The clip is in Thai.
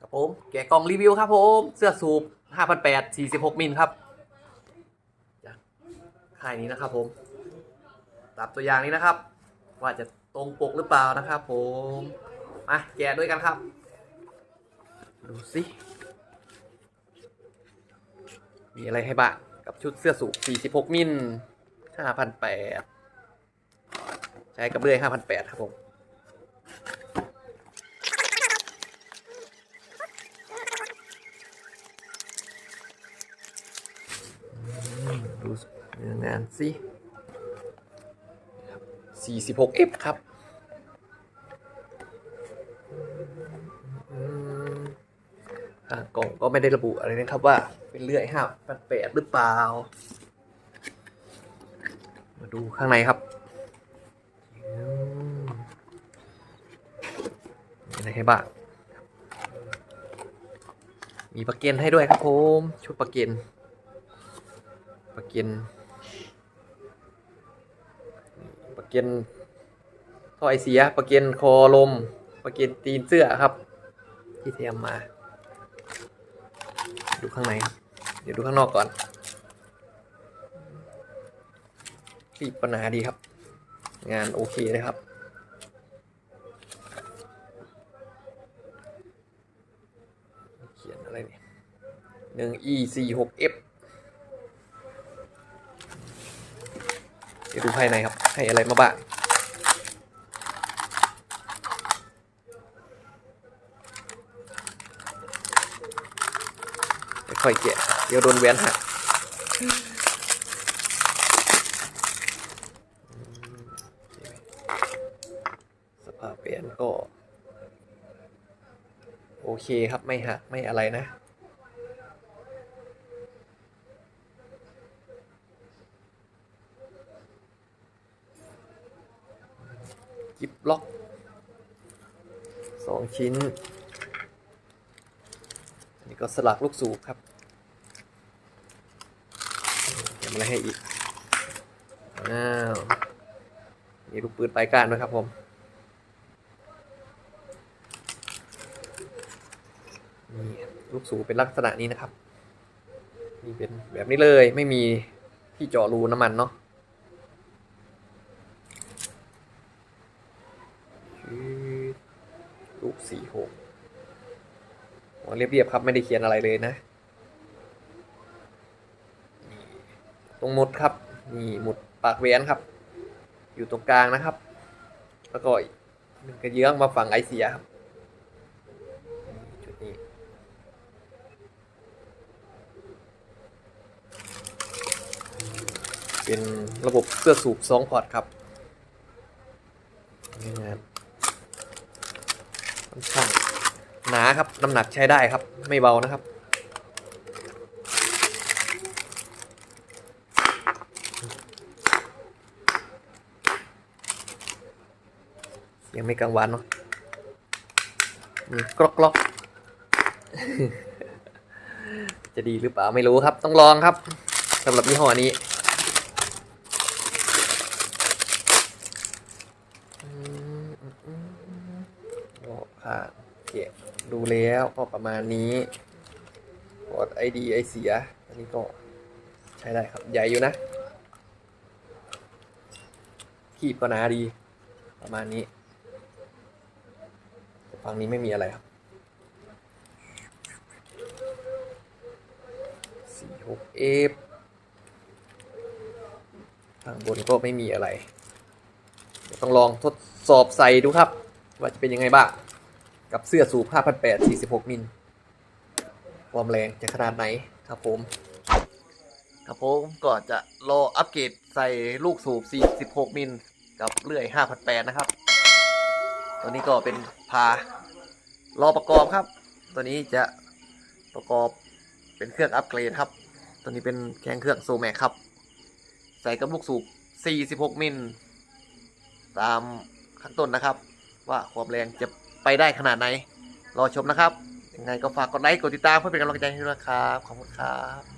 ครับผมแกะกล่องรีวิวครับผมเสื้อสูบ5,800 46มิลครับค่ายนี้นะครับผมตามตัวอย่างนี้นะครับ ว่าจะตรงปกหรือเปล่านะครับผมมาแกะด้วยกันครับ ดูสิมีอะไรให้บ้างกับชุดเสื้อสูบ46 มิล5,800 ใช้กับเลื่อย5,800 ครับผม ดูเนื้องานสิ 46F ครับกล่องก็ไม่ได้ระบุอะไรนะครับว่าเป็นเลื่อยห้าพันแปดหรือเปล่า มาดูข้างในครับอืมมีอะไรให้บ้างมีปากเกนให้ด้วยครับผม ชุดปากเกน ปากเกนปากเกนท่อไอเสียปากเกนคอลมปากเกนตีนเสื้อครับ ที่เตรียมมา ดูข้างในครับ เดี๋ยวดูข้างนอกก่อนรีปัญหาดีครับ งานโอเคเลยครับเขียนอะไรเนี่ยหนึ่ง e สี่หก f ดี๋ยวดูภายในครับ ให้อะไรมาบ้างค่อยแกะเดี๋ยวโดนแหวนหักสภาพแหวนก็ โอเคครับไม่หักไม่อะไรนะ กิบล็อกสองชิ้น อันนี้ก็สลักลูกสูบครับเดี๋ยวมาอะไรให้อีกอ้าวมีลูกปืนปลายก้านด้วยครับผมนี่ลูกสูบเป็นลักษณะนี้นะครับ นี่เป็นแบบนี้เลยไม่มีที่เจาะรูน้ำมันเนาะ ลูกสี่หกหัวเรียบๆครับไม่ได้เขียนอะไรเลยนะนตรงหมุดครับนี่หมุดปากแหวนครับ อยู่ตรงกลางนะครับ แล้วก็มันกระเยื้องมาฝั่งไอเสียครับจุดนี้เป็นระบบเสื้อสูบสองพอร์ตครับนี่านค่อน ข้างหนาครับ น้ำหนักใช้ได้ครับ ไม่เบานะครับเสียงไม่กังวานเนาะมีกรอกกรอกจะดีหรือเปล่าไม่รู้ครับ ต้องลองครับสำหรับยี่ห้อนี้อืมอืมอืม โอ้ค่ะเก็บดูแล้วก็ประมาณนี้กดไอดีไอเสีย อันนี้ก็ใช้ได้ครับ ใหญ่อยู่นะขีบก็หนาดี ประมาณนี้ฝั่งนี้ไม่มีอะไรครับสี่หกเอฟข้างบนก็ไม่มีอะไร ต้องลองทดสอบใส่ดูครับ ว่าจะเป็นยังไงบ้าง กับเสื้อสูบ5,800 46 มิล ความแรงจะขนาดไหนครับผม ครับผมก็จะรออัปเกรดใส่ลูกสูบ 46 มิล กับเลื่อย 5,800 นะครับ ตัวนี้ก็เป็นพารอประกอบครับ ตัวนี้จะประกอบเป็นเครื่องอัปเกรดครับ ตัวนี้เป็นแข้งเครื่องโซแมกครับ ใส่กับลูกสูบ 46 มิล ตามขั้นต้นนะครับ ว่าความแรงจะ ไปได้ขนาดไหน รอชมนะครับ ยังไงก็ฝากกดไลค์ กดติดตามเพื่อเป็นกำลังใจให้ด้วยนะครับ ขอบคุณครับ